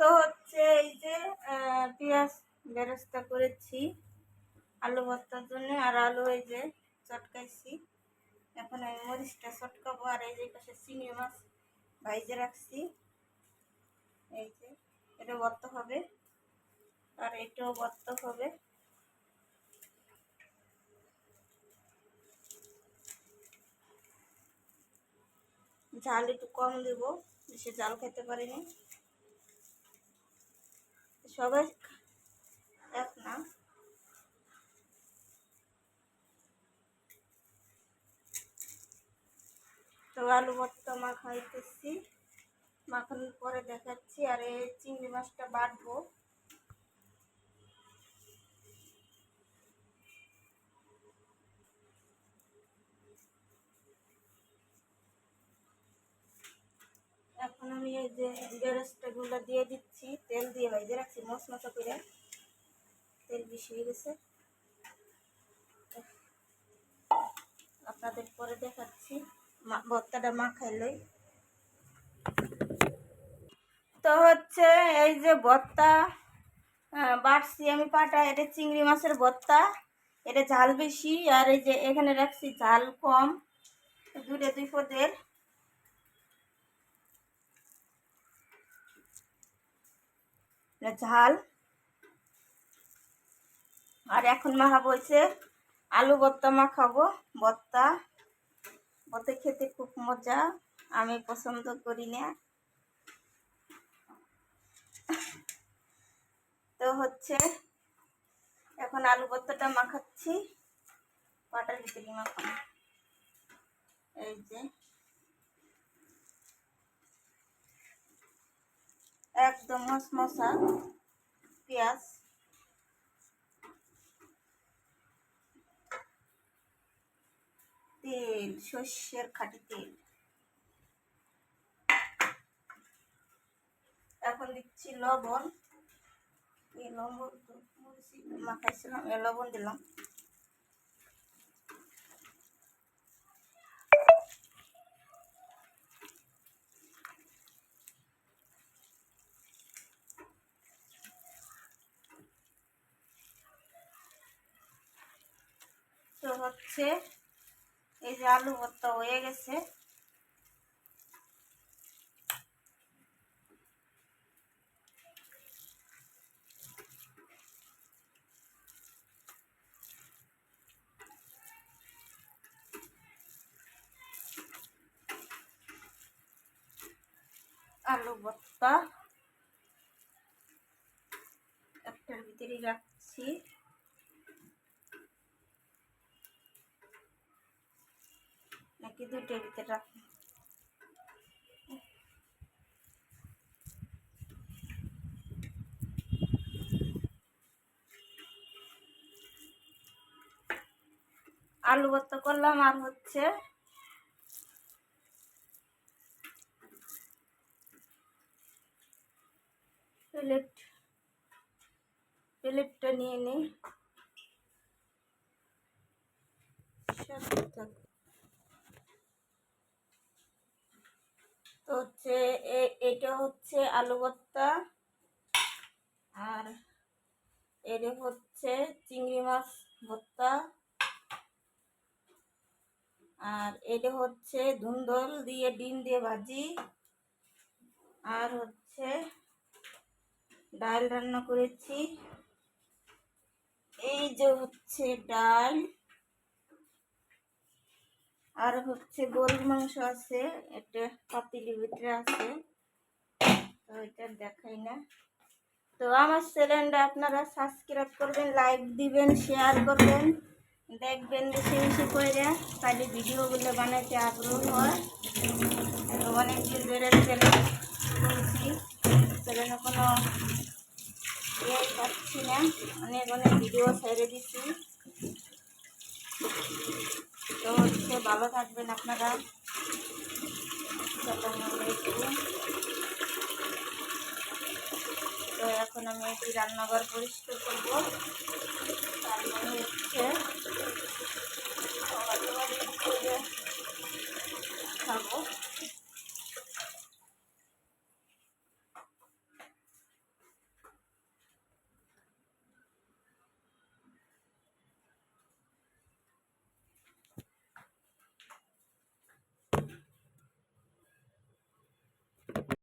তো হচ্ছে এই যে পেঁয়াজ বেরেস্তা করেছি, আলু ভর্তার জন্য, আর আলু এই যে চটকাইছি। এখন আমি মরিচটা চটকাবো, আর এই যে পাশে চিংড়ি মাছ ভাইজে রাখছি। এই যে, এটা ভর্তা হবে, আর এটাও ভর্তা হবে। ঝাল একটু কম দেবো, বেশি ঝাল খেতে পারিনি। সবাই এক না? তো আলু ভর্তা মাখাইতেছি। মাখানোর পরে দেখাচ্ছি, আর এই চিংড়ি মাছটা বাটবো। আমি এই যে বেরেস্তাগুলো দিয়ে দিচ্ছি, তেল দিয়ে ভাইজে রাখছি মশমশা করে, তেল বেশি হয়ে গেছে। আপনাদের পরে দেখাচ্ছি, মা- ভর্তাটা মাখাইলই তো হচ্ছে এই যে ভর্তা বাটছি আমি পাটা, এটা চিংড়ি মাছের ভর্তা, এটা ঝাল বেশি, আর এই যে এখানে রাখছি ঝাল কম দুটো দুই পদের। ঝাল। আর এখন মাখাবো হচ্ছে আলু ভর্তা মাখাবো, ভর্তা। ভর্তা খেতে খুব মজা, আমি পছন্দ করি না। তো হচ্ছে এখন আলু ভর্তাটা মাখাচ্ছি পাটার ভিতরে মাখাবো। এই যে। একদম মশমশা পেঁয়াজ। তেল, সর্ষের খাঁটি তেল। এখন দিচ্ছি লবণ। এই লবণ মাখাইছিলাম লবণ দিলাম। হচ্ছে। এই যে আলু ভর্তা হয়ে গেছে। আলু ভর্তা। একটার ভিতরে রাখছি। নাকি দুটোর ভিতরে রাখব আলু ভর্তা করলাম আর হচ্ছে প্লেট প্লেটটা নিয়ে নিই সব থাক। তো হচ্ছে এ- এটা হচ্ছে আলু ভর্তা। আর এটা হচ্ছে চিংড়ি মাছ ভর্তা। আর এটা হচ্ছে ধুন্দল দিয়ে ডিম দিয়ে ভাজি। আর হচ্ছে ডাল রান্না করেছি। এই যে হচ্ছে ডাল। আর হচ্ছে গরুর মাংস আছে, এটা পাতিলির ভিতরে আছে। তো এটা দেখাই না। তো আমার চ্যানেলটা আপনারা সাবস্ক্রাইব করবেন লাইক দিবেন শেয়ার করবেন। দেখবেন বেশি বেশি করে তাহলে ভিডিওগুলো বানাইতে আগ্রহ হয়। অনেক দিন ধরে চ্যানেল চ্যানেলে কোনো ইয়ে পাচ্ছি না। অনেক অনেক ভিডিও ছেড়ে দিচ্ছি তো হচ্ছে ভালো থাকবেন আপনারা। তো এখন আমি একটি রান্নাঘর পরিষ্কার করব। তারপরে হচ্ছে